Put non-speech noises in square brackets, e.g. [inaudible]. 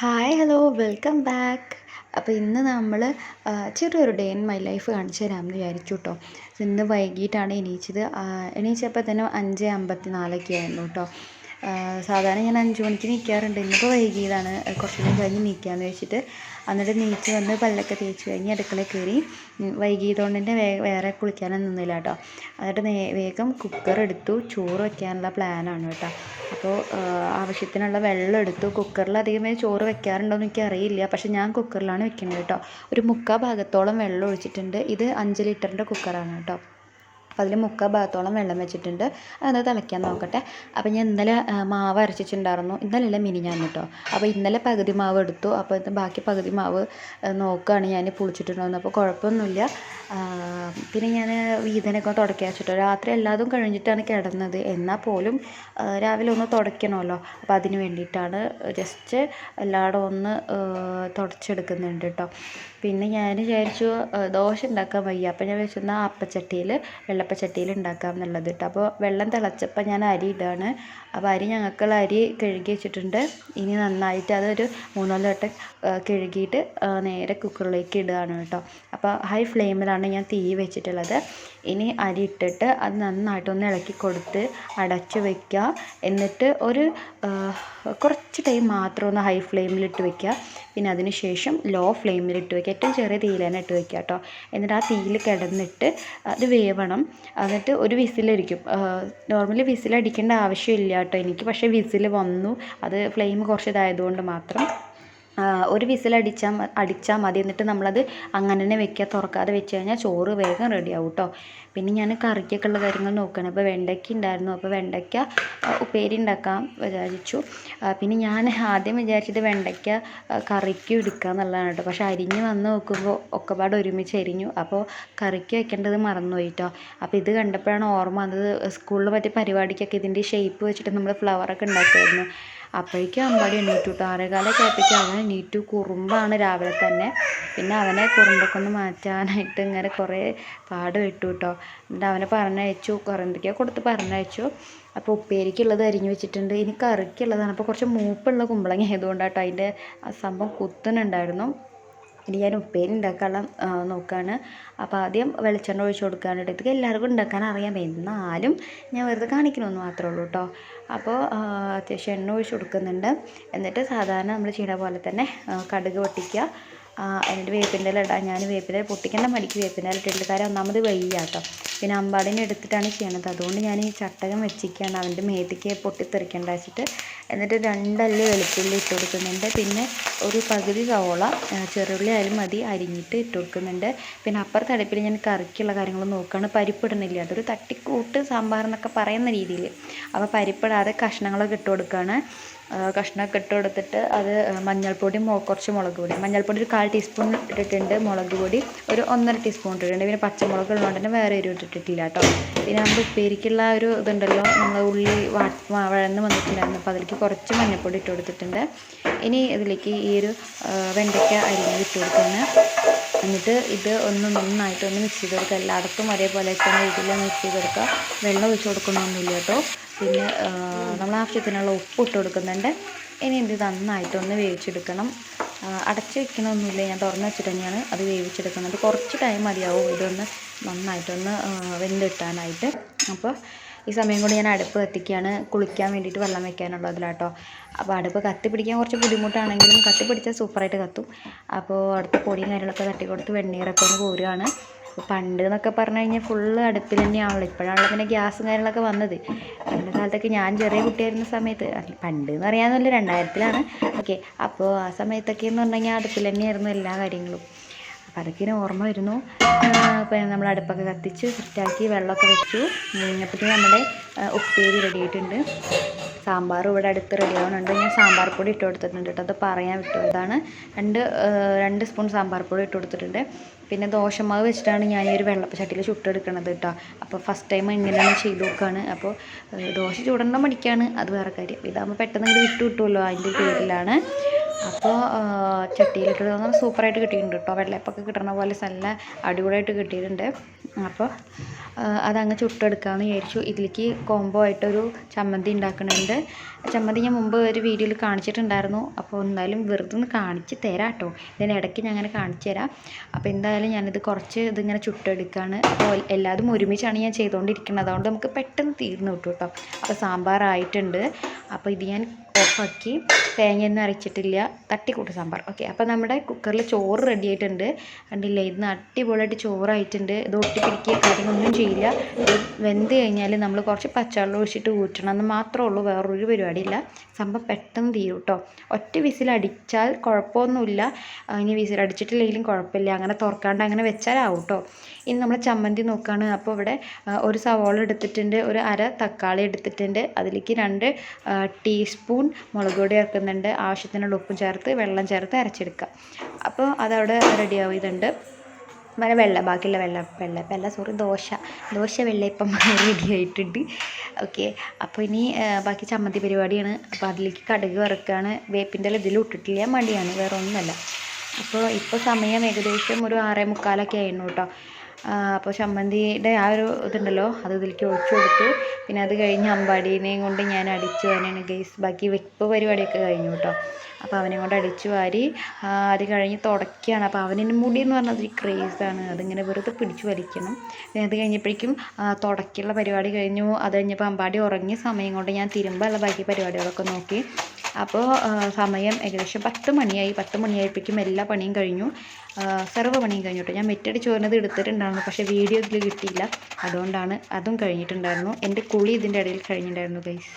Hi hello welcome back അപ്പോൾ ഇന്ന് നമ്മൾ ചെറിയൊരു ഡേ ഇൻ മൈ ലൈഫ് കാണിച്ചു തരാമെന്ന് വിചാരിച്ചു കേട്ടോ ഇന്ന് വൈകിട്ടാണ് എണീച്ചത്. എണീച്ചപ്പോൾ തന്നെ അഞ്ച് അമ്പത്തി നാലൊക്കെ ആയിരുന്നു കേട്ടോ സാധാരണ ഞാൻ അഞ്ച് മണിക്ക് എണീക്കാറുണ്ട് ഇന്നിപ്പോൾ വൈകിയതാണ്. കുറച്ച് നേരം കഴിഞ്ഞ് എണീക്കാമെന്ന് വെച്ചിട്ട് എന്നിട്ട് എണീച്ച് വന്ന് പല്ലൊക്കെ തേച്ച് കഴിഞ്ഞ് അടുക്കള കയറി. വൈകിയതുകൊണ്ട് തന്നെ വേ വേറെ കുളിക്കാനൊന്നും നിന്നില്ല കേട്ടോ. എന്നിട്ട് നേ വേഗം കുക്കർ എടുത്തു. ചോറ് വയ്ക്കാനുള്ള പ്ലാനാണ് കേട്ടോ. അപ്പോൾ ആവശ്യത്തിനുള്ള വെള്ളം എടുത്തു. കുക്കറിൽ അധികമേ ചോറ് വെക്കാറുണ്ടോ എന്ന് എനിക്ക് അറിയില്ല. പക്ഷേ ഞാൻ കുക്കറിലാണ് വെക്കുന്നത് കേട്ടോ. ഒരു മുക്കാൽ ഭാഗത്തോളം വെള്ളം ഒഴിച്ചിട്ടുണ്ട്. ഇത് അഞ്ച് ലിറ്ററിന്റെ കുക്കറാണ് കേട്ടോ. അപ്പോൾ അതിൽ മുക്കാൽ ഭാഗത്തോളം വെള്ളം വെച്ചിട്ടുണ്ട്. അതൊന്ന് തിളയ്ക്കാൻ നോക്കട്ടെ. അപ്പോൾ ഞാൻ ഇന്നലെ മാവ് അരച്ചിട്ടുണ്ടായിരുന്നു. ഇന്നലെയല്ല മിനിഞ്ഞാന്ന് കേട്ടോ. അപ്പോൾ ഇന്നലെ പകുതി മാവ് എടുത്തു. അപ്പോൾ ഇത് ബാക്കി പകുതി മാവ് നോക്കുകയാണ് ഞാൻ പുളിച്ചിട്ടുണ്ടായിരുന്നത് അപ്പോൾ കുഴപ്പമൊന്നുമില്ല. പിന്നെ ഞാൻ വീതനൊക്കെ തുടക്കി വെച്ചിട്ടോ രാത്രി എല്ലാതും കഴിഞ്ഞിട്ടാണ് കിടന്നത്. എന്നാൽ പോലും രാവിലെ ഒന്ന് തുടയ്ക്കണമല്ലോ. അപ്പോൾ അതിന് വേണ്ടിയിട്ടാണ് ജസ്റ്റ് എല്ലായിടും ഒന്ന് തുടച്ചെടുക്കുന്നുണ്ട് കേട്ടോ. പിന്നെ ഞാൻ വിചാരിച്ചു ദോശ ഉണ്ടാക്കാൻ വയ്യ. അപ്പോൾ ഞാൻ വെച്ചിരുന്ന അപ്പച്ചട്ടിയിൽ വെള്ളപ്പച്ചട്ടിയിൽ ഉണ്ടാക്കാം എന്നുള്ളത് കേട്ടോ അപ്പോൾ വെള്ളം തിളച്ചപ്പോൾ ഞാൻ അരി ഇടുകയാണ് അപ്പോൾ അരി ഞങ്ങൾക്കുള്ള അരി കഴുകി വെച്ചിട്ടുണ്ട്. ഇനി നന്നായിട്ട് അതൊരു മൂന്നാൽ വട്ടം കഴുകിയിട്ട് നേരെ കുക്കറിലേക്ക് ഇടുകയാണ് കേട്ടോ അപ്പോൾ ഹൈ ഫ്ലെയിമിലാണ് ഞാൻ തീ വെച്ചിട്ടുള്ളത്. ഇനി അരി ഇട്ടിട്ട് അത് നന്നായിട്ടൊന്ന് ഇളക്കി കൊടുത്ത് അടച്ച് വയ്ക്കുക എന്നിട്ട് ഒരു കുറച്ച് ടൈം മാത്രം ഒന്ന് ഹൈ ഫ്ലെയിമിലിട്ട് വയ്ക്കുക പിന്നെ അതിന് ശേഷം ലോ ഫ്ലെയിമിലിട്ട് വയ്ക്കുക ഏറ്റവും ചെറിയ തീയിൽ തന്നെ ഇട്ട് വയ്ക്കുക കേട്ടോ എന്നിട്ട് ആ തീയിൽ കിടന്നിട്ട് അത് വേവണം. എന്നിട്ട് ഒരു വിസിലടിക്കും നോർമലി വിസിലടിക്കേണ്ട ആവശ്യമില്ല കേട്ടോ എനിക്ക്. പക്ഷേ വിസിൽ വന്നു. അത് ഫ്ലെയിം കുറച്ച് ഇതായതുകൊണ്ട് മാത്രം ഒരു വിസിൽ അടിച്ചാൽ മതി. എന്നിട്ട് നമ്മളത് അങ്ങനെ തന്നെ വെക്കുക. തുറക്കാതെ വെച്ച് കഴിഞ്ഞാൽ ചോറ് വേഗം റെഡിയാവും കേട്ടോ പിന്നെ ഞാൻ കറിക്കൊക്കെ ഉള്ള കാര്യങ്ങൾ നോക്കുകയാണ് അപ്പോൾ വെണ്ടയ്ക്ക ഉണ്ടായിരുന്നു അപ്പോൾ വെണ്ടയ്ക്ക ഉപ്പേരി ഉണ്ടാക്കാം വിചാരിച്ചു. പിന്നെ ഞാൻ ആദ്യം വിചാരിച്ചത് വെണ്ടയ്ക്ക കറിക്ക് എടുക്കുക എന്നുള്ളതാണ് കേട്ടോ പക്ഷേ അരിഞ്ഞ് വന്ന് നോക്കുമ്പോൾ ഒക്കെപാട് ഒരുമിച്ച് അരിഞ്ഞു അപ്പോൾ കറിക്ക് വെക്കേണ്ടത് മറന്നുപോയി കേട്ടോ അപ്പോൾ ഇത് കണ്ടപ്പോഴാണ് ഓർമ്മ വന്നത്. സ്കൂളിൽ പറ്റിയ പരിപാടിക്കൊക്കെ ഇതിന്റെ ഷേപ്പ് വെച്ചിട്ട് നമ്മൾ ഫ്ലവറൊക്കെ ഉണ്ടാക്കുമായിരുന്നു അപ്പോഴേക്കും അമ്പാടി എണീറ്റു കേട്ടോ ആറേകാലൊക്കെ ആയപ്പോഴേക്കും അവൻ എണീറ്റു കുറുമ്പാണ് രാവിലെ തന്നെ. പിന്നെ അവനെ കുറുമ്പൊക്കെ ഒന്ന് മാറ്റാനായിട്ട് ഇങ്ങനെ കുറേ പാട് വിട്ടു കേട്ടോ എന്നിട്ട് അവനെ പറഞ്ഞയച്ചു. കുറേ കൊടുത്ത് പറഞ്ഞയച്ചു. അപ്പോൾ ഉപ്പേരിക്കുള്ളത് അരിഞ്ഞു വെച്ചിട്ടുണ്ട്. ഇനി കറിക്കുള്ളതാണ്. അപ്പോൾ കുറച്ച് മൂപ്പുള്ള കുമ്പളങ്ങ ആയതുകൊണ്ടാട്ടോ അതിന്റെ സംഭവം കുത്തുന്നുണ്ടായിരുന്നു ഇനി ഞാൻ ഉപ്പേരി ഉണ്ടാക്കാനുള്ള നോക്കുകയാണ് അപ്പോൾ ആദ്യം വെളിച്ചെണ്ണ ഒഴിച്ച് കൊടുക്കുകയാണ് ഇതൊക്കെ എല്ലാവർക്കും ഉണ്ടാക്കാൻ അറിയാം. എന്നാലും ഞാൻ വെറുതെ കാണിക്കണമെന്ന് മാത്രമേ ഉള്ളൂ കേട്ടോ. അപ്പോൾ അത്യാവശ്യം എണ്ണ ഒഴിച്ച് കൊടുക്കുന്നുണ്ട്. എന്നിട്ട് സാധാരണ നമ്മൾ ചെയ്യണ പോലെ തന്നെ കടുക് പൊട്ടിക്കുക. എന്നിട്ട് വേപ്പിന്റെ ഇല ഇടാം. ഞാൻ വേപ്പിന്റെ പൊട്ടിക്കേണ്ട മടിക്ക് വേപ്പിന്റെ ഇല ഇട്ടിട്ടുണ്ട്. കാര്യം ഒന്നാമത് വയ്യ കേട്ടോ പിന്നെ അമ്പാടിനെ എടുത്തിട്ടാണ് ചെയ്യണത്. അതുകൊണ്ട് ഞാൻ ഈ ചട്ടകം വെച്ചിരിക്കുകയാണ്. അവന്റെ മേത്തേക്ക് പൊട്ടിത്തെറിക്കേണ്ട വെച്ചിട്ട്. എന്നിട്ട് രണ്ടല്ലി വെളുത്തുള്ളി ഇട്ട് കൊടുക്കുന്നുണ്ട്. പിന്നെ ഒരു പകുതി സവോള ചെറുള്ളി ആയാലും മതി. അരിഞ്ഞിട്ട് ഇട്ട് കൊടുക്കുന്നുണ്ട്. പിന്നെ അപ്പുറത്തെ അടുപ്പിൽ ഞാൻ കറിക്കുള്ള കാര്യങ്ങൾ നോക്കുകയാണ് പരിപ്പിടുന്നില്ല അതൊരു തട്ടിക്കൂട്ട് സാമ്പാർ എന്നൊക്കെ പറയുന്ന രീതിയിൽ. അപ്പോൾ പരിപ്പിടാതെ കഷ്ണങ്ങളൊക്കെ ഇട്ട് കൊടുക്കുകയാണ്. കഷ്ണമൊക്കെ ഇട്ട് കൊടുത്തിട്ട് അത് മഞ്ഞൾപ്പൊടി കുറച്ച് മുളക് പൊടി. മഞ്ഞൾപ്പൊടി ഒരു കാൽ ടീസ്പൂൺ ഇട്ടിട്ടുണ്ട് മുളക് പൊടി. ഒരു ഒന്നര ടീസ്പൂൺ ഇട്ടിട്ടുണ്ട്. പിന്നെ പച്ചമുളക് ഉള്ളതുകൊണ്ട് തന്നെ വേറെ എരിവ് ഇട്ടിട്ടില്ല കേട്ടോ. പിന്നെ നമ്മൾ ഉപ്പേരിക്കുള്ള ഒരു ഇതുണ്ടല്ലോ. നമ്മൾ ഉള്ളി വഴന്ന് വന്നിട്ടുണ്ടായിരുന്നു. അപ്പോൾ അതിലേക്ക് കുറച്ച് മഞ്ഞൾപ്പൊടി ഇട്ട് കൊടുത്തിട്ടുണ്ട്. ഇനി ഇതിലേക്ക് ഈ ഒരു വെണ്ടയ്ക്ക അരിഞ്ഞ് ഇട്ട് കൊടുക്കുന്നത് എന്നിട്ട് ഇത് ഒന്ന് നന്നായിട്ട് ഒന്ന് മിക്സ് ചെയ്ത് കൊടുക്കുക. എല്ലായിടത്തും ഒരേപോലെ തന്നെ രീതിയിൽ മിക്സ് ചെയ്ത് കൊടുക്കുക. വെള്ളം ഒഴിച്ച് കൊടുക്കണമൊന്നുമില്ല കേട്ടോ. പിന്നെ നമ്മൾ ആവശ്യത്തിനുള്ള ഉപ്പ് ഇട്ട് കൊടുക്കുന്നുണ്ട്. ഇനി ഇത് നന്നായിട്ടൊന്ന് വേവിച്ചെടുക്കണം. അടച്ച് വെക്കണമൊന്നുമില്ല. ഞാൻ തുറന്ന് വെച്ചിട്ട് തന്നെയാണ് അത് വേവിച്ചെടുക്കുന്നത്. കുറച്ച് ടൈം മതിയാവും ഇതൊന്ന് നന്നായിട്ടൊന്ന് വെന്തിട്ടാനായിട്ട്. അപ്പോൾ ഈ സമയം കൊണ്ട് ഞാൻ അടുപ്പ് കത്തിക്കുകയാണ്. കുളിക്കാൻ വേണ്ടിയിട്ട് വെള്ളം വെക്കാനുള്ളതിലാട്ടോ. അപ്പോൾ അടുപ്പ് കത്തി പിടിക്കാൻ കുറച്ച് ബുദ്ധിമുട്ടാണെങ്കിലും കത്തി പിടിച്ചാൽ സൂപ്പറായിട്ട് കത്തും. അപ്പോൾ അടുത്ത പൊടിയും കാര്യങ്ങളൊക്കെ തട്ടി കൊടുത്ത് വെണ്ണീറൊക്കെ ഒന്ന് കോരുകയാണ് പണ്ട് എന്നൊക്കെ പറഞ്ഞു കഴിഞ്ഞാൽ ഫുള്ള് അടുപ്പിൽ തന്നെയാണല്ലോ ഇപ്പോഴാണല്ലോ പിന്നെ ഗ്യാസും കാര്യങ്ങളൊക്കെ വന്നത്. പണ്ട് കാലത്തൊക്കെ ഞാൻ ചെറിയ കുട്ടിയായിരുന്ന സമയത്ത് പണ്ട് എന്ന് പറയാമെന്നല്ല രണ്ടായിരത്തിലാണ്. ഓക്കെ അപ്പോൾ ആ സമയത്തൊക്കെ എന്ന് പറഞ്ഞു കഴിഞ്ഞാൽ അടുപ്പിൽ തന്നെയായിരുന്നു എല്ലാ കാര്യങ്ങളും. അപ്പോൾ ഓർമ്മ വരുന്നു അപ്പോൾ നമ്മൾ അടുപ്പൊക്കെ കത്തിച്ച് സെറ്റാക്കി വെള്ളമൊക്കെ വെച്ചു. അപ്പോഴത്തേക്കും നമ്മുടെ ഉപ്പേരി റെഡിയായിട്ടുണ്ട് സാമ്പാർ ഇവിടെ അടുത്ത് റെഡി ആവുന്നുണ്ട് ഞാൻ സാമ്പാർ പൊടി ഇട്ട് കൊടുത്തിട്ടുണ്ട് കേട്ടോ. അത് പറയാൻ വിട്ടു. ഇതാണ് രണ്ട് രണ്ട് സ്പൂൺ സാമ്പാർ പൊടി ഇട്ട് കൊടുത്തിട്ടുണ്ട്. പിന്നെ ദോശമാവ് വെച്ചിട്ടാണ് ഞാൻ ഈ ഒരു വെള്ളപ്പച്ചട്ടിയിൽ ചുട്ടെടുക്കണത് കേട്ടോ. അപ്പോൾ ഫസ്റ്റ് ടൈം ഇങ്ങനെയാണ് ചെയ്ത് നോക്കുകയാണ് അപ്പോൾ ദോശ ചുടേണ്ട മടിക്കാണ്. അത് വേറെ കാര്യം. ഇതാകുമ്പോൾ പെട്ടെന്ന് ഇങ്ങനെ വിട്ടു കിട്ടുമല്ലോ അതിന്റെ പേരിലാണ്. അപ്പോൾ ചട്ടിയിലിട്ട് സൂപ്പറായിട്ട് കിട്ടിയിട്ടുണ്ട് കേട്ടോ വെള്ളയപ്പൊക്കെ കിട്ടണ പോലെ നല്ല അടിപൊളിയായിട്ട് കിട്ടിയിട്ടുണ്ട്. അപ്പോൾ അതങ്ങ് ചുട്ടെടുക്കാമെന്ന് വിചാരിച്ചു. ഇതിലേക്ക് കോംബോ ആയിട്ടൊരു ചമ്മന്തി ഉണ്ടാക്കുന്നുണ്ട് ചമ്മന്തി ഞാൻ മുമ്പ് ഒരു വീഡിയോയിൽ കാണിച്ചിട്ടുണ്ടായിരുന്നു. അപ്പോൾ എന്തായാലും വെറുതെ ഒന്ന് കാണിച്ച് തരാം കേട്ടോ ഇതിനിടയ്ക്ക് ഞാൻ അങ്ങനെ കാണിച്ചു തരാം. അപ്പോൾ എന്തായാലും ഞാനിത് കുറച്ച് ഇതിങ്ങനെ ചുട്ടെടുക്കുകയാണ് അപ്പോൾ എല്ലാതും ഒരുമിച്ചാണ് ഞാൻ ചെയ്തുകൊണ്ടിരിക്കുന്നത് അതുകൊണ്ട് നമുക്ക് പെട്ടെന്ന് തീർന്നു കിട്ടും കേട്ടോ അപ്പോൾ സാമ്പാറായിട്ടുണ്ട്. അപ്പോൾ ഇത് ഞാൻ ഓഫാക്കി. തേങ്ങയൊന്നും അരച്ചിട്ടില്ല. തട്ടിക്കൂട്ട് സാമ്പാർ. ഓക്കെ അപ്പോൾ നമ്മുടെ കുക്കറിൽ ചോറ് റെഡി ആയിട്ടുണ്ട്. കണ്ടില്ലേ ഇന്ന് അടിപൊളിയായിട്ട് ചോറായിട്ടുണ്ട്. ഇത് ഒട്ടിപ്പിടിക്കുക കാര്യങ്ങളൊന്നും ചെയ്യില്ല. വെന്ത് കഴിഞ്ഞാൽ നമ്മൾ കുറച്ച് പച്ചവെള്ളം ഒഴിച്ചിട്ട് ഊറ്റണം എന്ന് മാത്രമേ ഉള്ളൂ. വേറൊരു പരിപാടിയില്ല. സംഭവം പെട്ടെന്ന് തീരും കേട്ടോ. ഒറ്റ വിസിലടിച്ചാൽ കുഴപ്പമൊന്നുമില്ല. ഇനി വിസിലടിച്ചിട്ടില്ലെങ്കിലും കുഴപ്പമില്ല. അങ്ങനെ തുറക്കാണ്ട് അങ്ങനെ വെച്ചാലാവും കേട്ടോ. ഇനി നമ്മൾ ചമ്മന്തി നോക്കുകയാണ് അപ്പോൾ ഇവിടെ ഒരു സവാള എടുത്തിട്ടുണ്ട് ഒരു അര തക്കാളി എടുത്തിട്ടുണ്ട്. അതിലേക്ക് രണ്ട് ടീസ്പൂൺ മുളക് പൊടി ചേർക്കുന്നുണ്ട്. ആവശ്യത്തിനുള്ള ഉപ്പും ചേർത്ത് വെള്ളം ചേർത്ത് അരച്ചെടുക്കുക. അപ്പോൾ അതവിടെ റെഡി ആവുന്നുണ്ട് പിന്നെ വെള്ള ബാക്കിയുള്ള വെള്ള വെള്ളപ്പല്ല സോറി ദോശ. ദോശ വെള്ളയപ്പം [laughs] റെഡി ആയിട്ടുണ്ട് ഓക്കെ. അപ്പോൾ ഇനി ബാക്കി ചമ്മന്തി പരിപാടിയാണ്. അപ്പോൾ അതിലേക്ക് കടുക് വറുക്കുകയാണ് വേപ്പിന്റെ ഇതിൽ ഇട്ടിട്ടില്ല മടിയാണ്. വേറെ ഒന്നുമല്ല അപ്പോൾ ഇപ്പോൾ സമയം ഏകദേശം ഒരു ആറേ മുക്കാലൊക്കെ ആയിരുന്നു കേട്ടോ. അപ്പോൾ ചമ്മന്തിയുടെ ആ ഒരു ഇതുണ്ടല്ലോ അത് ഇതിലേക്ക് ഒഴിച്ചു കൊടുത്തു. പിന്നെ അത് കഴിഞ്ഞ് അമ്പാടീനെയും കൊണ്ട് ഞാൻ അടിച്ചു വാരാണ് ഗൈസ് ബാക്കി വെപ്പ് പരിപാടിയൊക്കെ കഴിഞ്ഞു കേട്ടോ അപ്പോൾ അവനെ കൊണ്ട് അടിച്ചു വാരി അത് കഴിഞ്ഞ് തുടയ്ക്കുകയാണ്. അപ്പോൾ അവനിന് മുടി എന്ന് പറഞ്ഞാൽ ഒരു ക്രേസാണ് അതിങ്ങനെ വെറുതെ പിടിച്ചു വലിക്കണം. അത് കഴിഞ്ഞപ്പോഴേക്കും തുടക്കുള്ള പരിപാടി കഴിഞ്ഞു. അത് കഴിഞ്ഞപ്പോൾ അമ്പാടി ഉറങ്ങിയ സമയം കൊണ്ട് ഞാൻ തിരുമ്പാനുള്ള ബാക്കി പരിപാടികളൊക്കെ നോക്കി. അപ്പോൾ സമയം ഏകദേശം പത്ത് മണിയായി. പത്ത് മണിയായപ്പോഴേക്കും എല്ലാ പണിയും കഴിഞ്ഞു. സർവ പണിയും കഴിഞ്ഞു കേട്ടോ. ഞാൻ മെറ്റടിച്ച് വരുന്നത് എടുത്തിട്ടുണ്ടായിരുന്നു. പക്ഷേ വീഡിയോ ഇതിൽ കിട്ടിയില്ല. അതുകൊണ്ടാണ് അതും കഴിഞ്ഞിട്ടുണ്ടായിരുന്നു. എന്റെ കുളി ഇതിന്റെ ഇടയിൽ കഴിഞ്ഞിട്ടുണ്ടായിരുന്നു ഗൈസ്